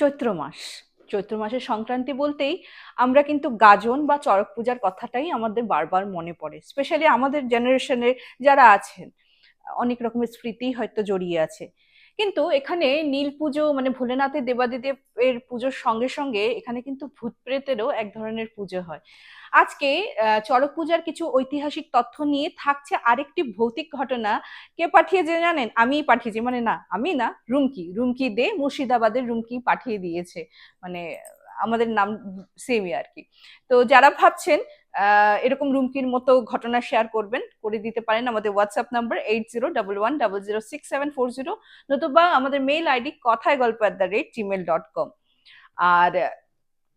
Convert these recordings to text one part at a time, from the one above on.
চৈত্র মাস। চৈত্র মাসের সংক্রান্তি বলতেই আমরা কিন্তু গাজন বা চড়ক পূজার কথাটাই আমাদের বারবার মনে পড়ে স্পেশালি আমাদের জেনারেশনের যারা আছেন, অনেক রকমের স্মৃতি হয়তো জড়িয়ে আছে। কিন্তু এখানে নীল পুজো মানে ভোলেনাথের দেবাদিদেবের পুজোর সঙ্গে সঙ্গে এখানে কিন্তু ভূত প্রেতেরও এক ধরনের পুজো হয়। আজকে চড়ক পূজার কিছু ঐতিহাসিক তথ্য নিয়ে থাকছে আরেকটি ভৌতিক ঘটনা। কে পাঠিয়েছে জানেন? আমিই পাঠিয়েছি মানে না, আমি না, রুমকি। রুমকি দে মুর্শিদাবাদের রুমকি পাঠিয়ে দিয়েছে। মানে আমাদের নাম সেমই আর কি। তো যারা ভাবছেন এরকম রুমকির মতো ঘটনা শেয়ার করবেন, করে দিতে পারেন আমাদের WhatsApp number eight zero double one double zero six seven four zero নতুবা আমাদের মেইল আইডি কথায় গল্প at the rate Gmail dot com আর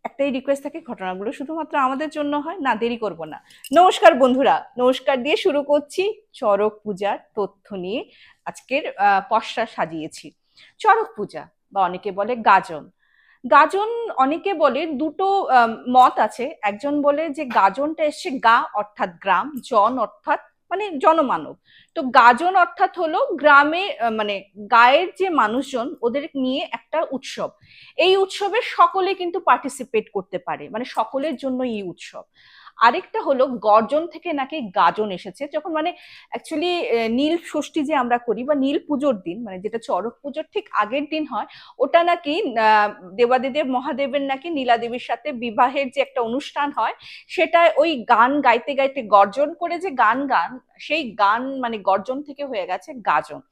একটাই রিকোয়েস্ট থাকে, ঘটনাগুলো শুধুমাত্র আমাদের জন্য হয়, না দেরি করব না। নমস্কার বন্ধুরা, নমস্কার দিয়ে শুরু করছি চড়ক পূজার তথ্য নিয়ে। আজকের পসরা সাজিয়েছি। চড়ক পূজা, বা অনেকে বলে গাজন। গাজন অনেকে বলে দুটো মত আছে। একজন বলে যে গাজনটা এসছে গা অর্থাৎ গ্রাম, জন অর্থাৎ মানে জনমানব। তো গাজন অর্থাৎ হলো গ্রামে মানে গায়ের যে মানুষজন ওদের নিয়ে একটা উৎসব। এই উৎসবে সকলে কিন্তু পার্টিসিপেট করতে পারে। মানে সকলের জন্য এই উৎসব। আরেকটা হলো গর্জন থেকে নাকি গাজন এসেছে, যখন মানে অ্যাকচুয়ালি নীল ষষ্ঠী যে আমরা করি বা নীল পুজোর দিন মানে যেটা চড়ক পুজোর ঠিক আগের দিন হয়, ওটা নাকি দেবাদিদেব মহাদেবের নাকি নীলা দেবীর সাথে বিবাহের যে একটা অনুষ্ঠান হয় সেটা ওই গান গাইতে গাইতে গর্জন করে যে গান গান, সেই গান মানে গর্জন থেকে হয়ে গেছে গাজন।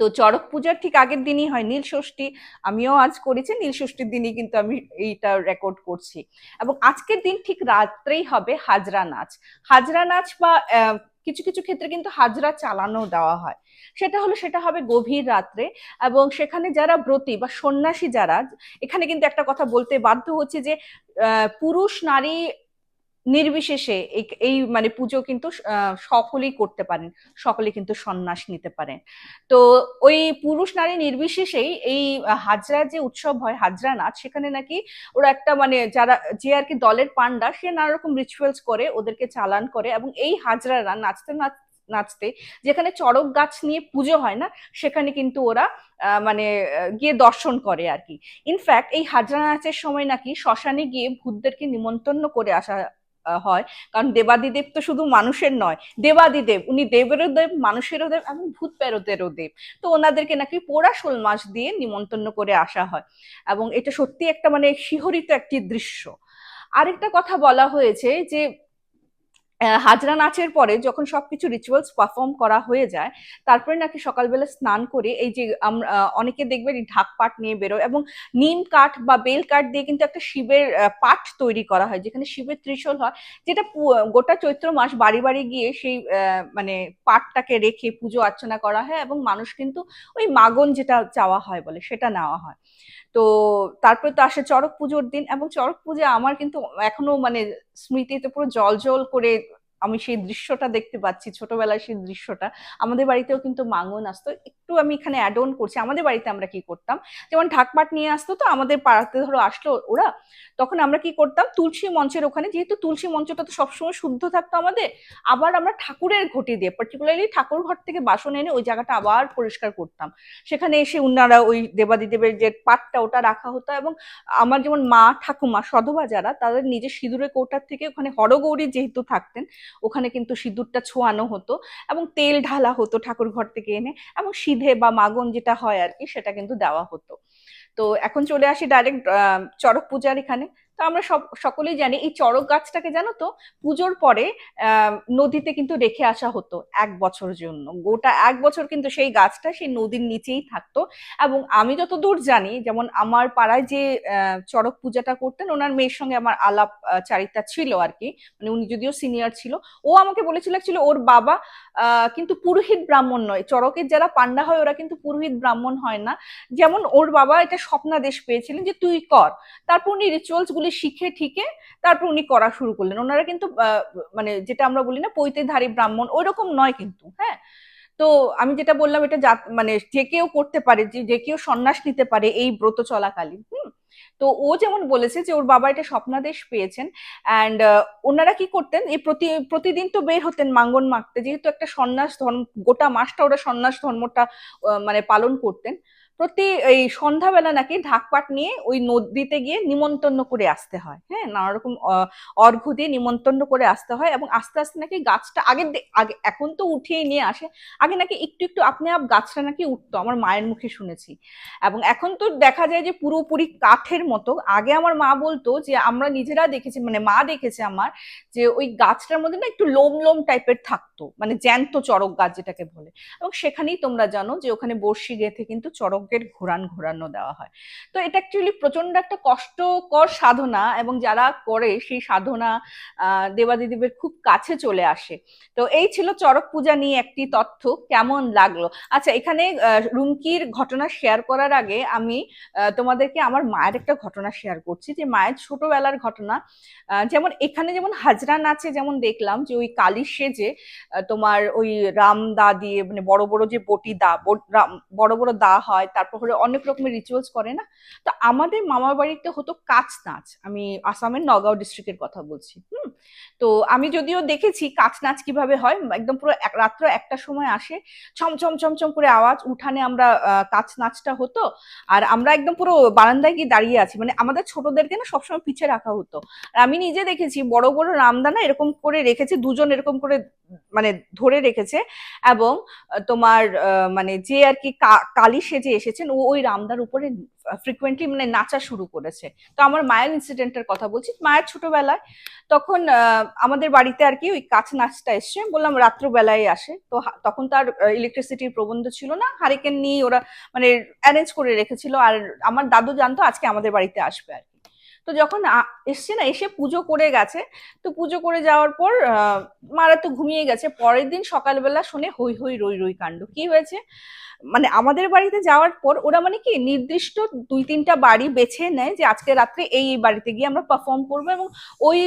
তো চড়ক পূজার ঠিক আগের দিনই হয় নীল ষষ্ঠী। আমিও আজ করেছি, নীল ষষ্ঠীর দিনই কিন্তু আমি এইটা রেকর্ড করছি। এবং আজকের দিন ঠিক রাত্রেই হবে হাজরা নাচ। হাজরা নাচ বা কিছু কিছু ক্ষেত্রে কিন্তু হাজরা চালানো দেওয়া হয়। সেটা হলো, সেটা হবে গভীর রাত্রে এবং সেখানে যারা ব্রতী বা সন্ন্যাসী যারা, এখানে কিন্তু একটা কথা বলতে বাধ্য হচ্ছে যে পুরুষ নারী নির্বিশেষে এই মানে পুজো কিন্তু সকলেই করতে পারেন, সকলে কিন্তু সন্ন্যাস নিতে পারেন। তো ওই পুরুষ নারী নির্বিশেষেই এই হাজরা যে উৎসব হয়, হাজরা নাচ, সেখানে নাকি ওরা একটা মানে যারা, যে আর কি দলের পান্ডা সে নানা রকম রিচুয়ালস করে, ওদেরকে চালান করে এবং এই হাজরারা নাচতে, নাচ, নাচতে যেখানে চড়ক গাছ নিয়ে পুজো হয় না, সেখানে কিন্তু ওরা মানে গিয়ে দর্শন করে আর কি। ইনফ্যাক্ট এই হাজরা নাচের সময় নাকি শ্মশানে গিয়ে ভূতদেরকে নিমন্ত্রণ করে আসা হয়। কারণ দেবাদিদেব তো শুধু মানুষের নয়, দেবাদিদেব, উনি দেবেরও দেব মানুষেরও দেব এবং ভূত প্রেরতেরও দেব। তো ওনাদেরকে নাকি পোড়া শোল মাছ দিয়ে নিমন্ত্রণ করে আসা হয়। এবং এটা সত্যি একটা মানে শিহরিত একটি দৃশ্য। আরেকটা কথা বলা হয়েছে যে হাজরা নাচের পরে যখন সবকিছু রিচুয়ালস পারফর্ম করা হয়ে যায়, তারপরে নাকি সকালবেলা স্নান করে এই যে আমরা অনেকে দেখবেন ঢাক পাট নিয়ে বেরোয় এবং নিম কাঠ বা বেল কাঠ দিয়ে কিন্তু একটা শিবের পাট তৈরি করা হয়, যেখানে শিবের ত্রিশূল হয়, যেটা গোটা চৈত্র মাস বাড়ি বাড়ি গিয়ে সেই মানে পাটটাকে রেখে পুজো অর্চনা করা হয় এবং মানুষ কিন্তু ওই মাগন যেটা চাওয়া হয় বলে সেটা নেওয়া হয়। তো তারপরে তো আসে চড়ক পুজোর দিন এবং চড়ক পূজা আমার কিন্তু এখনও মানে স্মৃতিতে পুরো জল জল করে আমি সেই দৃশ্যটা দেখতে পাচ্ছি, ছোটবেলায় সেই দৃশ্যটা। আমাদের বাড়িতেও কিন্তু মাঙ্গন আসতো। একটু আমি এখানে অ্যাড অন করছি, আমাদের বাড়িতে আমরা কি করতাম? যেমন ঢাকপাট নিয়ে আসতো তো, আমাদের পাড়াতে ধরো আসলো ওরা, তখন আমরা কি করতাম? তুলসী মঞ্চের ওখানে, যেহেতু তুলসী মঞ্চটা তো সবসময় শুদ্ধ থাকতো আমাদের, আবার আমরা ঠাকুরের ঘটি দিয়ে পার্টিকুলারলি ঠাকুর ঘর থেকে বাসন এনে ওই জায়গাটা আবার পরিষ্কার করতাম। সেখানে এসে উনারা ওই দেবাদিদেবের যে পাটটা ওটা রাখা হতো এবং আমার যেমন মা ঠাকুমা, সধবা যারা, তাদের নিজের সিঁদুরের কৌটার থেকে ওখানে হরগৌরী যেহেতু থাকতেন ওখানে কিন্তু সিঁদুরটা ছোঁয়ানো হতো এবং তেল ঢালা হতো ঠাকুর ঘর থেকে এনে এবং সিধে বা মাগন যেটা হয় আর কি, সেটা কিন্তু দেওয়া হতো। তো এখন চলে আসি ডাইরেক্ট চড়ক পূজার এখানে। তো আমরা সব, সকলেই জানি, এই চড়ক গাছটাকে জানো তো, পুজোর পরে নদীতে কিন্তু রেখে আসা হতো এক বছর জন্য। গোটা এক বছর কিন্তু সেই গাছটা সেই নদীর নিচেই থাকতো। এবং আমি যতদূর জানি, যেমন আমার পাড়ায় যে চড়ক পূজাটা করতেন, ওনার মেয়ের সঙ্গে আমার আলাপ চারিতা ছিল আর কি। মানে উনি যদিও সিনিয়র ছিল, ও আমাকে বলেছিল ছিল ওর বাবা কিন্তু পুরোহিত ব্রাহ্মণ নয়। চড়কের যারা পান্ডা হয়, ওরা কিন্তু পুরোহিত ব্রাহ্মণ হয় না। যেমন ওর বাবা এটা স্বপ্নাদেশ পেয়েছিলেন যে, তুই কর। তারপর উনি রিচুয়ালস গুলি শিখে ঠিকে তারপর উনি করা শুরু করলেন। ওনারা কিন্তু মানে যেটা আমরা বলি না, পৈতেধারী ব্রাহ্মণ ওই রকম নয় কিন্তু হ্যাঁ? তো আমি যেটা বললাম, এটা জাত- মানে যে কেউ করতে পারে, যে কেউ সন্ন্যাস নিতে পারে এই ব্রত চলাকালীন, হুম? তো ও যেমন বলেছে যে, ওর বাবা এটা স্বপ্নাদেশ পেয়েছেন অ্যান্ড ওনারা কি করতেন, এই প্রতি, প্রতিদিন তো বের হতেন মাঙ্গন মাখতে যেহেতু একটা সন্ন্যাস ধর্ম, গোটা মাসটা ওরা সন্ন্যাস ধর্মটা মানে পালন করতেন। প্রতি এই সন্ধ্যাবেলা নাকি ঢাকপাট নিয়ে ওই নদীতে গিয়ে নিমন্ত্রণ করে আসতে হয় হ্যাঁ? নানা রকম অর্ঘ দিয়ে নিমন্ত্রণ করে আসতে হয় এবং আস্তে আস্তে নাকি গাছটা আগে আগে, এখন তো উঠিয়ে নিয়ে আসে। আগে নাকি একটু একটু আপনি আপ গাছটা নাকি উঠতো, আমার মায়ের মুখে শুনেছি। এবং এখন তো দেখা যায় যে পুরোপুরি কাঠের মতো। আগে আমার মা বলতো যে, আমরা নিজেরা দেখেছি মানে মা দেখেছে আমার যে, ওই গাছটার মধ্যে না একটু লোম লোম টাইপের থাকতো মানে জ্যান্ত চড়ক গাছ যেটাকে বলে। এবং সেখানেই তোমরা জানো যে, ওখানে বর্ষি গেঁথে কিন্তু চড়কের ঘোরান ঘোরানো দেওয়া হয়। তো এটা অ্যাকচুয়ালি প্রচণ্ড একটা কষ্টকর সাধনা এবং যারা করে সেই সাধনা দেবাদিদেবের খুব কাছে চলে আসে। তো এই ছিল চড়ক পূজা নিয়ে একটি তথ্য, কেমন লাগল? আচ্ছা এখানে রুমকির ঘটনা শেয়ার করার আগে আমি তোমাদেরকে আমার মায়ের একটা ঘটনা শেয়ার করছি যে মায়ের ছোটবেলার ঘটনা। যেমন এখানে যেমন হাজরা নাচে যেমন দেখলাম যে ওই কালী সেজে তোমার ওই রাম দা দিয়ে মানে বড় বড় যে বটি দা বড় বড় দা হয় তারপর হলে অনেক রকমের রিচুয়ালস করে না? তো আমাদের মামার বাড়িতে হতো কাচ নাচ। আমি আসামের নগাঁও ডিস্ট্রিক্টের কথা বলছি, হুম? তো আমি যদিও দেখেছি কাচ নাচ কীভাবে হয়, একদম পুরো রাত্র একটা সময় আসে, ছমছম ছমছম করে আওয়াজ, উঠানে আমরা কাচ নাচটা হতো। আর আমরা একদম পুরো বারান্দায় গিয়ে দাঁড়িয়ে আছি। মানে আমাদের ছোটদেরকে না সবসময় পিছিয়ে রাখা হতো। আর আমি নিজে দেখেছি বড় বড় রামদানা এরকম করে রেখেছে, দুজন এরকম করে মানে ধরে রেখেছে। এবং তোমার মানে যে আর কি, কালী সেজে এসেছেন, ও ওই রামদার উপরে ফ্রিকুয়েন্টলি মানে নাচা শুরু করেছে। তো আমার মায়ের ইনসিডেন্টের কথা বলছি। মায়ের ছোটবেলায় তখন আমাদের বাড়িতে আর কি ওই কাছ নাচটা এসছে। বললাম, রাত্রবেলায় আসে। তো তখন তার ইলেকট্রিসিটির প্রবন্ধ ছিল না। হারিকেন নিয়ে ওরা মানে অ্যারেঞ্জ করে রেখেছিল। আর আমার দাদু জানতো, আজকে আমাদের বাড়িতে আসবে আর তো যখন এসছে না, এসে পুজো করে গেছে। তো পুজো করে যাওয়ার পর মারা তো ঘুমিয়ে গেছে। পরের দিন সকালবেলা শুনে হই হই, রই রই কাণ্ড। কি হয়েছে? মানে আমাদের বাড়িতে যাওয়ার পর ওরা মানে কি নির্দিষ্ট দুই, তিনটা বাড়ি বেছে নেয় যে আজকে রাত্রে এই বাড়িতে গিয়ে আমরা পারফর্ম করব এবং ওই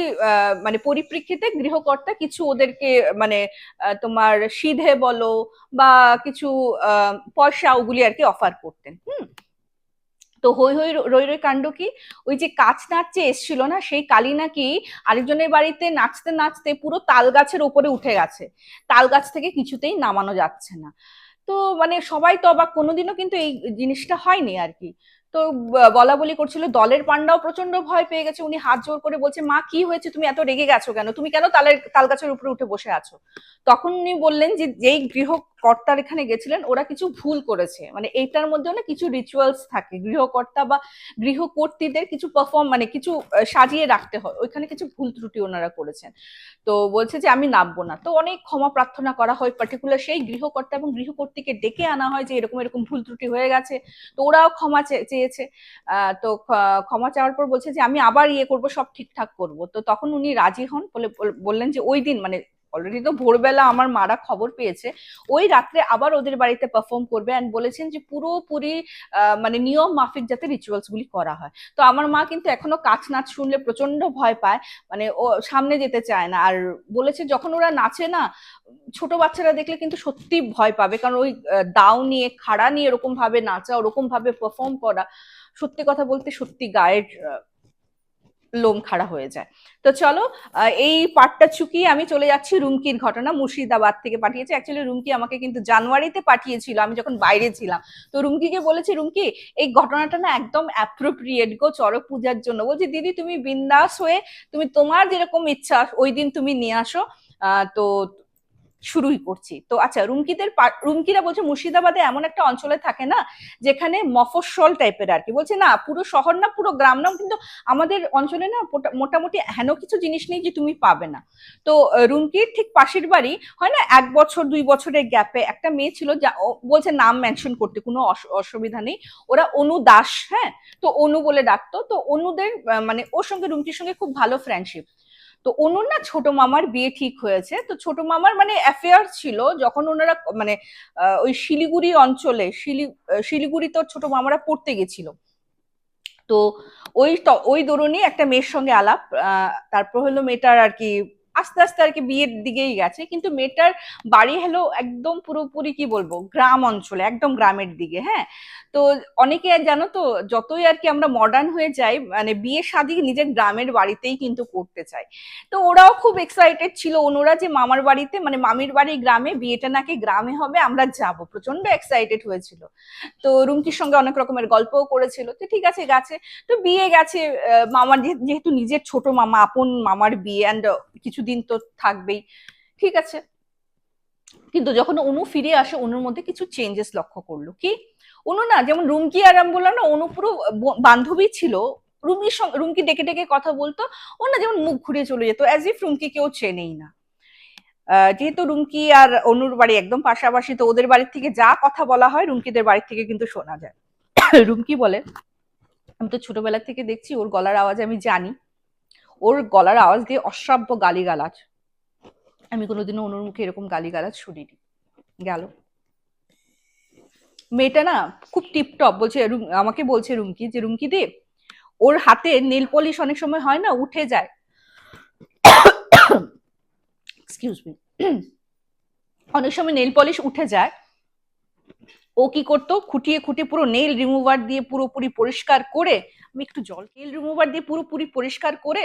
মানে পরিপ্রেক্ষিতে গৃহকর্তা কিছু ওদেরকে মানে তোমার সিধে বলো বা কিছু পয়সা ওগুলি আর কি অফার করতেন। হুম? তো হই হই রই রই কাণ্ড কি? ওই যে কাছ নাচছে এসছিল না, সেই কালি নাকি আরেকজনের বাড়িতে নাচতে নাচতে পুরো তাল গাছের উপরে উঠে গেছে। তাল গাছ থেকে কিছুতেই নামানো যাচ্ছে না। তো মানে সবাই তো অবাক, কোনোদিনও কিন্তু এই জিনিসটা হয়নি আর কি। তো বলা বলি করছিল, দলের পান্ডাও প্রচণ্ড ভয় পেয়ে গেছে। উনি হাত জোর করে বলছে, মা, কি হয়েছে? তুমি এত রেগে গেছো কেন? তুমি কেন তালের, তাল গাছের উপরে উঠে বসে আছো? তখন উনি বললেন যে, যেই গৃহ কর্তার এখানে গেছিলেন, ওরা কিছু ভুল করেছে। মানে এইটার মধ্যে না কিছু রিচুয়ালস থাকে। গৃহকর্তা বা গৃহকর্তীদের কিছু পারফর্ম মানে কিছু সাজিয়ে রাখতে হয়। ওইখানে কিছু ভুল ত্রুটি ওনারা করেছেন। তো বলছে যে, আমি নামবো না। তো অনেক ক্ষমা প্রার্থনা করা হয়। পার্টিকুলার সেই গৃহকর্তা এবং গৃহকর্তীকে ডেকে আনা হয় যে, এরকম এরকম ভুল ত্রুটি হয়ে গেছে। তো ওরাও ক্ষমা চেয়েছে। তো ক্ষমা চাওয়ার পর বলছে যে, আমি আবার ইয়ে করব, সব ঠিকঠাক করব। তো তখন উনি রাজি হন। বলে, বললেন যে, ওই দিন মানে অলরেডি তো ভোরবেলা আমার মারা খবর পেয়েছে। ওই রাত্রে আবার ওদের বাড়িতে পারফর্ম করবে অ্যান্ড বলেছেন যে পুরোপুরি মানে নিয়ম মাফিক যাতে রিচুয়ালস গুলি করা হয়। তো আমার মা কিন্তু এখনও কাছ নাচ শুনলে প্রচণ্ড ভয় পায় মানে ও সামনে যেতে চায় না। আর বলেছে যখন ওরা নাচে না, ছোট বাচ্চারা দেখলে কিন্তু সত্যি ভয় পাবে। কারণ ওই দাও নিয়ে, খাড়া নিয়ে এরকম ভাবে নাচা ওরকম ভাবে পারফর্ম করা, সত্যি কথা বলতে সত্যি গায়ের লোম খাড়া হয়ে যায়। তো চলো এই পার্টটা চুকিয়ে আমি চলে যাচ্ছি রুমকির ঘটনা। মুর্শিদাবাদ থেকে পাঠিয়েছে। অ্যাকচুয়ালি রুমকি আমাকে কিন্তু জানুয়ারিতে পাঠিয়েছিল। আমি যখন বাইরে ছিলাম। তো রুমকিকে বলেছি, রুমকি, এই ঘটনাটা না একদম অ্যাপ্রোপ্রিয়েট গো চরক পূজার জন্য। বলছি, দিদি, তুমি বিন্দাস হয়ে, তুমি তোমার যেরকম ইচ্ছা, ওই দিন তুমি নিয়ে আসো। তো শুরুই করছি। তো আচ্ছা রুমকিদের রুমকিরা বলছে মুর্শিদাবাদে এমন একটা অঞ্চলে থাকে না, যেখানে মফস্বল টাইপের আর কি। বলছে না, পুরো শহর না, পুরো গ্রাম না, কিন্তু আমাদের অঞ্চলে না মোটামুটি হেন কিছু জিনিস নেই যে তুমি পাবে না। তো রুমকির ঠিক পাশের বাড়ি হয় না, এক বছর, দুই বছরের গ্যাপে একটা মেয়ে ছিল যা বলছে নাম মেনশন করতে, কোনো অসুবিধা নেই। ওরা অনু দাস হ্যাঁ? তো অনু বলে ডাকতো। তো অনুদের মানে ওর সঙ্গে রুমকির সঙ্গে খুব ভালো ফ্রেন্ডশিপ তো অনুর না ছোট মামার বিয়ে ঠিক হয়েছে। তো ছোট মামার মানে অ্যাফেয়ার ছিল যখন ওনারা মানে ওই শিলিগুড়ি অঞ্চলে, শিলি শিলিগুড়ি তো ছোট মামারা পড়তে গেছিল। তো ওই ওই দরুনই একটা মেয়ের সঙ্গে আলাপ তারপর হলো মেয়েটার আর কি আস্তে আস্তে আর কি বিয়ের দিকেই গেছে। কিন্তু মেয়েটার বাড়ি হলো একদম পুরোপুরি কি বলব, গ্রাম অঞ্চলে, একদম গ্রামের দিকে হ্যাঁ? তো অনেকে জানো তো, যতই আর কি আমরা মডার্ন হয়ে যাই মানে বিয়ে শাদী নিজের গ্রামের বাড়িতেই কিন্তু করতে চাই। তো ওরাও খুব এক্সাইটেড ছিল অনুরা যে মামার বাড়িতে মানে মামির বাড়ি গ্রামে, বিয়েটা নাকি গ্রামে হবে, আমরা যাব। প্রচণ্ড এক্সাইটেড হয়েছিল। তো রুমকির সঙ্গে অনেক রকমের গল্পও করেছিল, তো ঠিক আছে, গেছে। তো বিয়ে গেছে মামার যেহেতু নিজের ছোট মামা, আপন মামার বিয়ে অ্যান্ড কিছুদিন তো থাকবেই। ঠিক আছে? কিন্তু যখন অনু ফিরে আসে, অনুর মধ্যে কিছু চেঞ্জেস লক্ষ্য করল। কি? অনু না, যেমন রুমকি আর আমি বললাম না, অনু পুরো বান্ধবী ছিল। রুমকির সঙ্গে রুমকি ডেকে ডেকে কথা বলতো। ও না যেমন মুখ ঘুরিয়ে চলে যেত অ্যাজ ইফ রুমকি কেউ চেনেই না। যেহেতু রুমকি আর অনুর বাড়ি একদম পাশাপাশি, তো ওদের বাড়ির থেকে যা কথা বলা হয়, রুমকিদের বাড়ির থেকে কিন্তু শোনা যায়। রুমকি বলে, আমি তো ছোটবেলা থেকে দেখছি, ওর গলার আওয়াজ আমি জানি। ওর গলার আওয়াজ দিয়ে অশ্রাব্য গালিগালাজ। আমি কোনোদিনও অনুর মুখে এরকম গালিগালাজ শুনিনি। গেল। মেয়েটা না খুব টিপটপ, বলছে আমাকে বলছে রুমকি যে, রুমকি দে, ওর হাতে নেল পলিশ অনেক সময় হয় না, উঠে যায়। এক্সকিউজ মি অনেক সময় নেল পলিশ উঠে যায়। ও কি করতো? খুঁটিয়ে খুঁটিয়ে পুরো নেল রিমুভার দিয়ে পুরোপুরি পরিষ্কার করে, আমি একটু জল নেল রিমুভার দিয়ে পুরোপুরি পরিষ্কার করে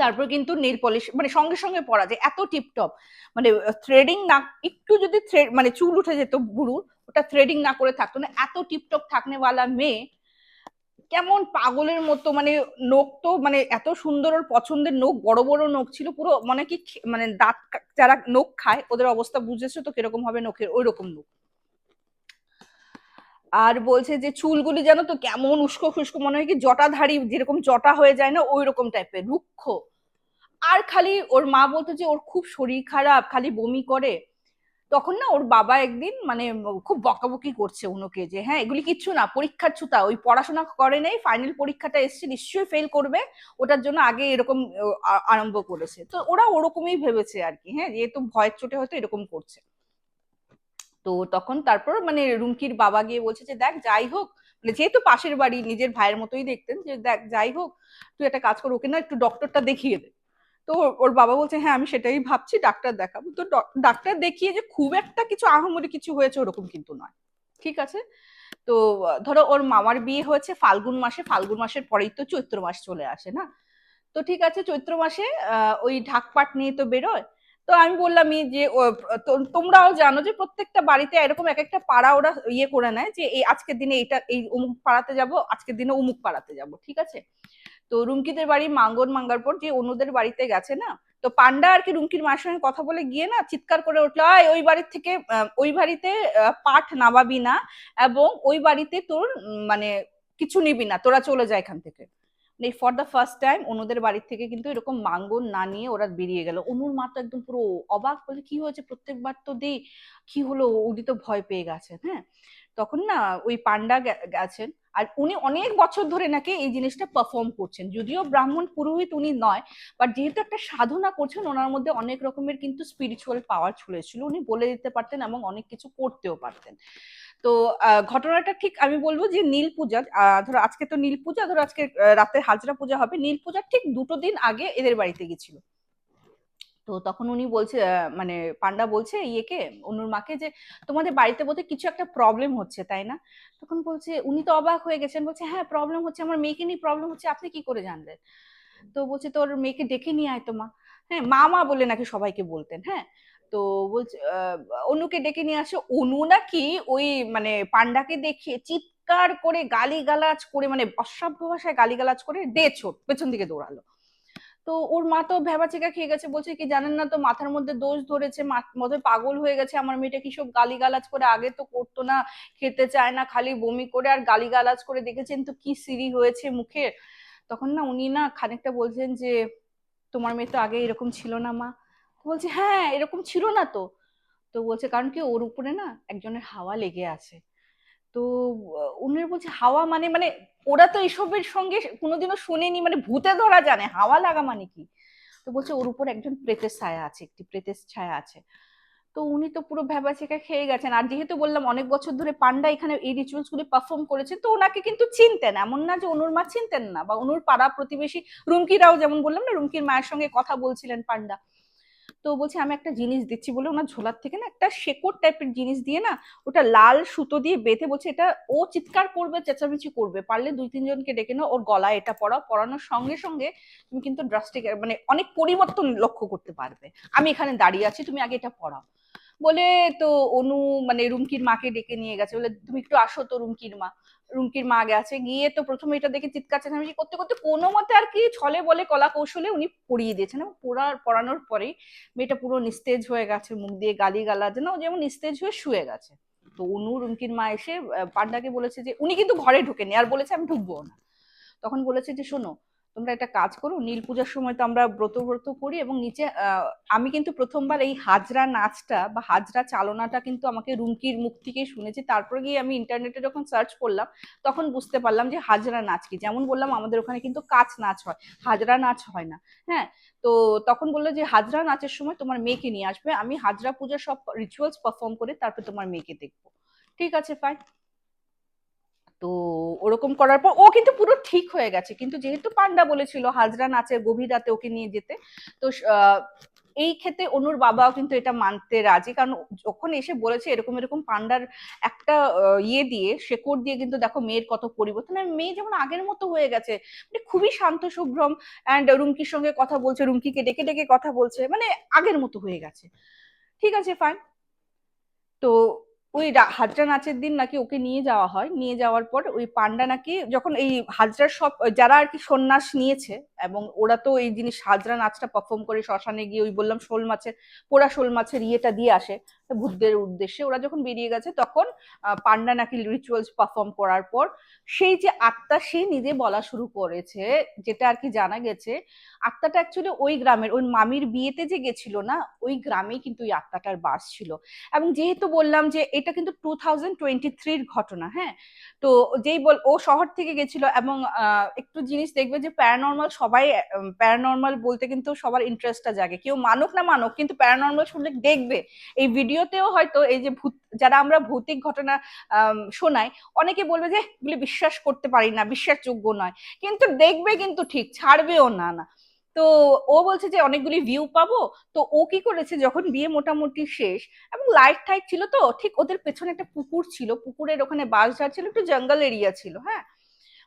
তারপর কিন্তু নেল পলিশ মানে সঙ্গে সঙ্গে পরা যায়, এত টিপটপ মানে থ্রেডিং না, একটু যদি থ্রেড মানে চুল উঠে যেত বুড়ুর ওটা থ্রেডিং না করে থাকতো না, এত টিপটপ থাকনেওয়ালা মেয়ে, কেমন পাগলের মতো মানে নখ তো মানে এত সুন্দর ওর পছন্দের নখ, বড় বড় নখ ছিল, পুরো মানে কি মানে দাঁত যারা নখ খায়, ওদের অবস্থা বুঝেছ তো কীরকম হবে নখের? ওই রকম নখ। আর বলছে যে চুলগুলি জানো তো কেমন উস্কো খুস্কো, মনে হয় কি জটাধারী যেরকম জটা হয়ে যায় না ওই রকম টাইপের রুক্ষ। আর খালি ওর মা বলতো যে ওর খুব শরীর খারাপ, খালি বমি করে। তখন না ওর বাবা একদিন মানে খুব বকাবকি করছে অনুকে যে হ্যাঁ এগুলি কিচ্ছু না, পরীক্ষার ছুতা, ওই পড়াশোনা করে নেই ফাইনাল পরীক্ষাটা এসছে, নিশ্চয়ই ফেল করবে। ওটার জন্য আগে এরকম আরম্ভ করেছে। তো ওরা ওরকমই ভেবেছে আর কি হ্যাঁ যেহেতু ভয়ের চোটে হয়তো এরকম করছে। তো তখন তারপর মানে রুমকির বাবা গিয়ে বলছে যে, দেখ, যাই হোক। মানে যেহেতু পাশের বাড়ি, নিজের ভাইয়ের মতোই দেখতেন, যে, দেখ, যাই হোক, তুই একটা কাজ কর, ওকে না একটু ডক্টরটা দেখিয়ে দে। তো ওর- বাবা বলছে হ্যাঁ আমি সেটাই ভাবছি, ডাক্তার দেখাবো। তো ডক- ডাক্তার দেখিয়ে যে, খুব একটা কিছু আহামরি কিছু হয়েছে ওরকম কিন্তু নয়, ঠিক আছে? তো, ধরো, ওর মামার বিয়ে হয়েছে ফাল্গুন মাসে, ফাল্গুন মাসের পরেই তো চৈত্র মাস চলে আসে, না? তো ঠিক আছে, চৈত্র মাসে ওই ঢাকপাট নিয়ে তো বেরোয় তো আমি বললামই যে তোমরাও জানো যে প্রত্যেকটা বাড়িতে এরকম এক একটা পাড়া ওরা ইয়ে করে নেয় যে এই আজকের দিনে এইটা এই অমুক পাড়াতে যাব আজকের দিনে অমুক পাড়াতে যাব ঠিক আছে? তো রুমকিদের বাড়ি মাঙ্গন মাঙ্গার পর যে অন্যদের বাড়িতে গেছে না তো পান্ডা আর কি রুমকির মায়ের সঙ্গে কথা বলে গিয়ে না চিৎকার করে উঠল "আয়, ওই বাড়ির থেকে ওই বাড়িতে পাঠ নামাবি না এবং ওই বাড়িতে তোর মানে কিছু নিবি না তোরা চলে যায় এখান থেকে। ফর দ্য ফার্স্ট টাইম অনুদের বাড়ির থেকে কিন্তু এরকম মাঙ্গন না নিয়ে ওরা বেরিয়ে গেল। অনুর মা তো একদম পুরো অবাক বলে, কি হয়েছে? প্রত্যেকবার তো দেই কি হলো? উনি তো ভয় পেয়ে গেছেন। হ্যাঁ? তখন না ওই পান্ডা গেছেন। আর উনি অনেক বছর ধরে নাকি এই জিনিসটা পারফর্ম করছেন। যদিও ব্রাহ্মণ পুরোহিত উনি নয় বাট যেহেতু একটা সাধনা করছেন, ওনার মধ্যে অনেক রকমের কিন্তু স্পিরিচুয়াল পাওয়ার চলেছিল উনি বলে দিতে পারতেন এবং অনেক কিছু করতেও পারতেন। তো ঘটনাটা ঠিক আমি বলব যে নীল পূজা ধরো আজকে তো নীল পূজা, ধরো আজকে রাতে হাজরা পূজা হবে। নীল পূজার ঠিক দুটো দিন আগে এদের বাড়িতে গেছিল তো তখন উনি বলছে মানে পান্ডা বলছে ইয়েকে, অনুর মাকে যে তোমাদের বাড়িতে বোধহয় কিছু একটা প্রবলেম হচ্ছে, তাই না? তখন বলছে, উনি তো অবাক হয়ে গেছেন, বলছে হ্যাঁ প্রবলেম হচ্ছে, আমার মেয়েকে নিয়ে প্রবলেম হচ্ছে, আপনি কি করে জানলেন? তো বলছে, তোর মেয়েকে ডেকে নিয়ে আয় তো মা। হ্যাঁ মা মা বলে নাকি সবাইকে বলতেন হ্যাঁ? তো বলছে অনুকে ডেকে নিয়ে আসে, অনু নাকি ওই মানে পান্ডাকে দেখিয়ে চিৎকার করে গালিগালাজ করে মানে অসভ্য ভাষায় গালিগালাজ করে দে ছোট, পেছন দিকে দৌড়ালো। তো ওর মা তো ভেবাচিকা খেয়ে গেছে, বলছে কি জানেন না তো মাথার মধ্যে দোষ ধরেছে মধ্যে পাগল হয়ে গেছে, আমার মেয়েটা কি সব গালিগালাজ করে আগে তো করতো না, খেতে চায় না, খালি বমি করে আর গালিগালাজ করে দেখেছেন তো কি সিরি হয়েছে মুখে তখন না উনি না খানিকটা বলছেন যে, তোমার মেয়ে তো আগে এরকম ছিল না মা। বলছে হ্যাঁ এরকম ছিল না তো। তো বলছে, কারণ কি ওর উপরে না একজনের হাওয়া লেগে আছে। তো উনি বলছে হাওয়া মানে মানে ওরা তো এসবের সঙ্গে কোনোদিনও শোনেনি মানে ভূতে ধরা জানে, হাওয়া লাগা মানে কি? তো বলছে ওর উপর একজন প্রেতের ছায়া আছে, একটি প্রেতের ছায়া আছে। তো উনি তো পুরো ভ্যাবাচিকা খেয়ে গেছেন। আর যেহেতু বললাম অনেক বছর ধরে পান্ডা এখানে এই রিচুয়ালস গুলি পারফর্ম করেছেন, তো ওনাকে কিন্তু চিনতেন। এমন না যে অনুর মা চিনতেন না, বা অনুর পাড়া প্রতিবেশী রুমকিরাও যেমন বললাম না, রুমকির মায়ের সঙ্গে কথা বলছিলেন পান্ডা। তো বলছে, আমি একটা জিনিস দিচ্ছি বলে ওনার ঝোলার থেকে না একটা শেকড় টাইপের জিনিস দিয়ে না ওটা লাল সুতো দিয়ে বেঁধে বলছে, এটা ও চিৎকার করবে, চেঁচামেচি করবে। পারলে দুই তিনজনকে ডেকে নাও, ওর গলায় এটা পড়াও পড়ানোর সঙ্গে সঙ্গে তুমি কিন্তু ড্রাস্টিক মানে অনেক পরিবর্তন লক্ষ্য করতে পারবে। আমি এখানে দাঁড়িয়ে আছি, তুমি আগে এটা পড়াও বলে তো অনু মানে রুমকির মাকে ডেকে নিয়ে গেছে। বলে, তুমি একটু আসো তো রুমকির মা। রুমকির মা গেছে, গিয়ে তো প্রথমে এটা দেখে চিৎকার চেঁচামেচি করতে করতে কোনো মতে আর কি ছলে বলে কলা কৌশলে উনি পড়িয়ে দিয়েছেন। এবং পড়ার পড়ানোর পরেই মেয়েটা পুরো নিস্তেজ হয়ে গেছে, মুখ দিয়ে গালি গালা যেন যেমন নিস্তেজ হয়ে শুয়ে গেছে। তো অনু, রুমকির মা এসে পান্ডাকে বলেছে যে, উনি কিন্তু ঘরে ঢুকেনি আর বলেছে, আমি ঢুকবো না। তখন বলেছে যে, শোনো তোমরা একটা কাজ করো, নীল পূজার সময় তো আমরা ব্রত ব্রত করি এবং নিচে আমি কিন্তু প্রথমবার এই হাজরা নাচটা বা হাজরা চালনাটা কিন্তু আমাকে রুমকির মুখ থেকেই শুনেছি। তারপর গিয়ে আমি ইন্টারনেটে যখন সার্চ করলাম, তখন বুঝতে পারলাম যে হাজরা নাচ কি। যেমন বললাম, আমাদের ওখানে কিন্তু কাচ নাচ হয়, হাজরা নাচ হয় না। হ্যাঁ তো তখন বলল যে হাজরা নাচের সময় তোমার মেয়েকে নিয়ে আসবে। আমি হাজরা পূজার সব রিচুয়ালস পারফর্ম করে তারপর তোমার মেয়েকে দেখব। ঠিক আছে ফাইন তো ওরকম করার পর ও কিন্তু পুরো ঠিক হয়ে গেছে। কিন্তু যেহেতু পান্ডা বলেছিল, হাজরা নাচের গভীর রাতে ওকে নিয়ে যেতে, তো এই ক্ষেত্রে অনুর বাবাও কিন্তু এটা মানতে রাজি। কারণ যখন এসে বলেছে এরকম এরকম পান্ডার একটা ইয়ে দিয়ে, শেকড় দিয়ে কিন্তু দেখো মেয়ের কত পরিবর্তন। মেয়ে যেমন আগের মতো হয়ে গেছে মানে খুবই শান্ত শুভ্রম অ্যান্ড রুমকির সঙ্গে কথা বলছে, রুমকিকে ডেকে ডেকে কথা বলছে মানে আগের মতো হয়ে গেছে। ঠিক আছে ফাইন তো ওই হাজরা নাচের দিন নাকি ওকে নিয়ে যাওয়া হয়। নিয়ে যাওয়ার পর ওই পান্ডা নাকি যখন এই হাজরার সব, যারা আর কি সন্ন্যাস নিয়েছে এবং ওরা তো এই জিনিস হাজরা নাচটা পারফর্ম করে, শ্মশানে গিয়ে ওই বললাম শোল মাছের, পোড়া শোল মাছের ইয়েটা দিয়ে আসে বুদ্ধের উদ্দেশ্যে ওরা যখন বেরিয়ে গেছে, তখন পান্ডা নাকি রিচুয়ালস পারফর্ম করার পর সেই যে আত্মা সে নিজে বলা শুরু করেছে, যেটা আর কি জানা গেছে, আত্মাটা অ্যাকচুয়ালি ওই গ্রামের, ওই মামির বিয়েতে যে গেছিল না, ওই গ্রামেই কিন্তু ওই আত্মাটার বাস ছিল। এবং যেহেতু বললাম যে এটা কিন্তু টু থাউজেন্ড টোয়েন্টি থ্রির ঘটনা হ্যাঁ? তো যেই বল, ও শহর থেকে গেছিল এবং একটু জিনিস দেখবে যে প্যারানর্মাল সবাই প্যারানর্মাল বলতে কিন্তু সবার ইন্টারেস্টটা জাগে। কেউ মানুক না মানুক, কিন্তু প্যারানর্মাল শুনলে দেখবে। এই ভিডিওতেও হয়তো এই যে ভূত, যারা আমরা ভৌতিক ঘটনা শোনাই, অনেকে বলবে যে, এগুলি বিশ্বাস করতে পারি না, বিশ্বাসযোগ্য নয়। কিন্তু দেখবে কিন্তু ঠিক, ছাড়বেও না না। তো ও বলছে যে, অনেকগুলি ভিউ পাবো। তো ও কি করেছে? যখন বিয়ে মোটামুটি শেষ, এবং লাইট টাইট ছিল তো, ঠিক ওদের পেছনে একটা পুকুর ছিল, পুকুরের ওখানে বাস ঝাড় ছিল, একটু জঙ্গল এরিয়া ছিল হ্যাঁ?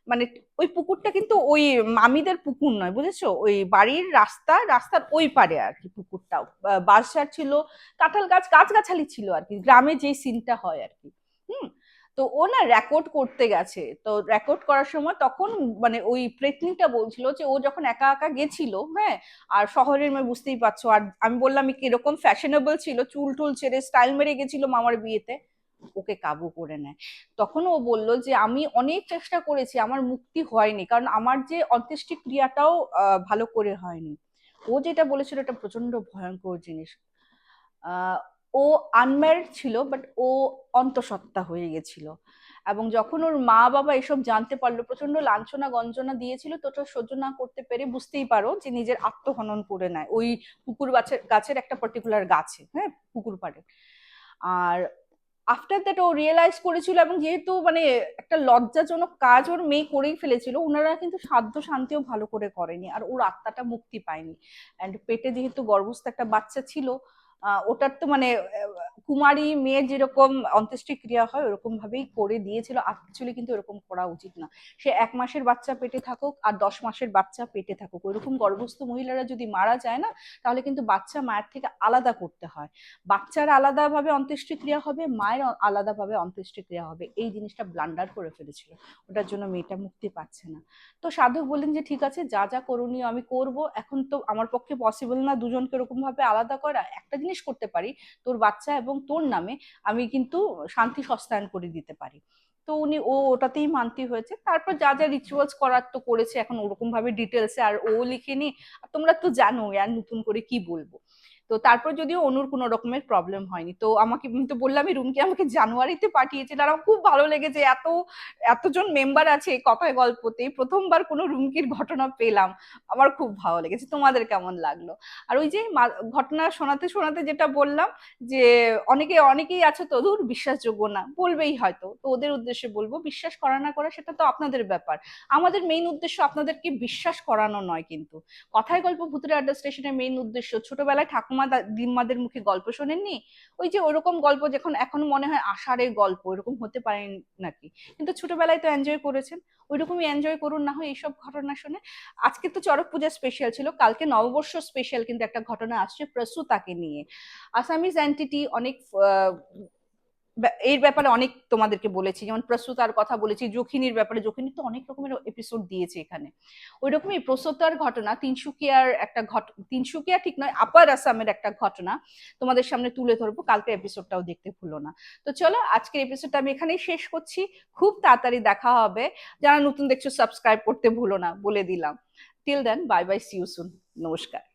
মানে ওই পুকুরটা কিন্তু ওই মামিদের পুকুর নয়, বুঝেছ? ওই বাড়ির রাস্তা, রাস্তার ওই পারে আর কি পুকুরটাও বাঁশঝাড় ছিল, কাঁঠাল গাছ, গাছগাছালি ছিল আর কি, গ্রামে যে সিনটা হয় আর কি। হুম? তো ও না রেকর্ড করতে গেছে। তো রেকর্ড করার সময় তখন মানে ওই প্রেতনিটা বলছিল যে, ও যখন একা একা গেছিল হ্যাঁ আর শহরের মেয়ে বুঝতেই পারছ, আর আমি বললাম কীরকম ফ্যাশনেবল ছিল চুল টুল ছেড়ে স্টাইল মেরে গেছিল মামার বিয়েতে। ওকে কাবু করে নেয়। তখন ও বলল যে, আমি অনেক চেষ্টা করেছি, আমার মুক্তি হয়নি, কারণ আমার যে অন্ত্যেষ্টি ক্রিয়াটাও ভালো করে হয়নি। ও যেটা বলেছিল, এটা প্রচণ্ড ভয়ঙ্কর জিনিস। ও আনম্যারিড ছিল বাট ও অন্তঃসত্ত্বা হয়ে গেছিল। এবং যখন ওর মা বাবা এসব জানতে পারল প্রচণ্ড লাঞ্ছনা গঞ্জনা দিয়েছিল, তো ওটা সহ্য না করতে পেরে বুঝতেই পারো যে, নিজের আত্মহনন করে নেয়। ওই পুকুর গাছের গাছের একটা পার্টিকুলার গাছে হ্যাঁ পুকুর পাড়ে। আর আফটার দ্যাট ও রিয়েলাইজ করেছিল এবং যেহেতু মানে একটা লজ্জাজনক কাজ ওর মেয়ে করেই ফেলেছিল ওনারা কিন্তু সাধ্য শান্তিও ভালো করে করেনি আর ওর আত্মাটা মুক্তি পায়নি। অ্যান্ড পেটে যেহেতু গর্ভস্থ একটা বাচ্চা ছিল ওটার তো মানে কুমারী মেয়ের যেরকম অন্ত্যেষ্টি ক্রিয়া হয়, ওরকম ভাবেই করে দিয়েছিল। অ্যাকচুয়ালি কিন্তু এরকম করা উচিত না। সে এক মাসের বাচ্চা পেটে থাকুক আর দশ মাসের বাচ্চা পেটে থাকুক। ওইরকম গর্ভস্থ মহিলারা যদি মারা যায় না, তাহলে কিন্তু বাচ্চা মায়ের থেকে আলাদা করতে হয়। বাচ্চার আলাদাভাবে অন্ত্যেষ্টিক্রিয়া হবে, মায়ের আলাদাভাবে অন্ত্যেষ্টিক্রিয়া হবে। এই জিনিসটা ব্লান্ডার করে ফেলেছিল। ওটার জন্য মেয়েটা মুক্তি পাচ্ছে না। তো সাধক বললেন যে, ঠিক আছে, যা যা করণীয় আমি করব। এখন তো আমার পক্ষে পসিবল না দুজনকে এরকম ভাবে আলাদা করা। একটা জিনিস করতে পারি। তোর বাচ্চা এবং তোর নামে আমি কিন্তু শান্তি সস্তায়ন করে দিতে পারি। তো উনি, ও ওটাতেই মানতি হয়েছে। তারপর যা যা রিচুয়ালস করার তো করেছে, এখন ওরকম ভাবে ডিটেলসে আর ও লিখেনি। তোমরা তো জানো, আর নতুন করে কি বলব। তো তারপর যদিও অনুর কোনো রকমের প্রবলেম হয়নি। তো আমাকে, আমি তো বললামই রুমকে আমাকে জানুয়ারিতে পাঠিয়েছেন? আর আমার খুব ভালো লেগেছে, এত, এতজন মেম্বার আছে কথায় গল্পতে, প্রথমবার কোনো রুমকির ঘটনা পেলাম, আমার খুব ভালো লেগেছে। তোমাদের কেমন লাগল? আর ওই যে ঘটনা শোনাতে শোনাতে যেটা বললাম, যে অনেকে, অনেকেই আছে তো, ধুর, বিশ্বাসযোগ্য না। বলবেই হয়তো। তো ওদের উদ্দেশ্যে বলব, বিশ্বাস করা না করা, সেটা তো আপনাদের ব্যাপার। আমাদের মেইন উদ্দেশ্য আপনাদেরকে বিশ্বাস করানো নয় কিন্তু। কথায় গল্প ভূতের আড্ডা স্টেশনের মেইন উদ্দেশ্য, ছোটবেলায় ঠাকুমা দা- দিম্মাদের মুখে গল্প শোনেননি? ওই যে ওরকম গল্প যখন এখন মনে হয় আষাঢ়ের গল্প, ওরকম হতে পারে নাকি? কিন্তু ছোটবেলায় তো এনজয় করেছেন। ওইরকমই এনজয় করুন, না হয় এইসব ঘটনা শুনে। আজকে তো চড়ক পূজা স্পেশাল ছিল, কালকে নববর্ষ স্পেশাল কিন্তু একটা ঘটনা আসছে প্রসূতাকে নিয়ে। আসামিজ অ্যান্টিটি অনেক এর ব্যাপারে অনেক তোমাদেরকে বলেছি, যেমন প্রস্তুতার কথা বলেছি যখিনীর ব্যাপারে যখিনী তো অনেক রকমের এপিসোড দিয়েছে এখানে। ওই রকমই প্রস্তুতার ঘটনা, তিনসুকিয়ার একটা ঘট, তিনসুকিয়া ঠিক নয়, আপার আসামের একটা ঘটনা তোমাদের সামনে তুলে ধরবো, কালকে এপিসোডটাও দেখতে ভুলো না। তো চলো, আজকের এপিসোডটা আমি এখানেই শেষ করছি, খুব তাড়াতাড়ি দেখা হবে। যারা নতুন দেখছ সাবস্ক্রাইব করতে ভুলো না, বলে দিলাম। Till then bye bye see you soon নমস্কার।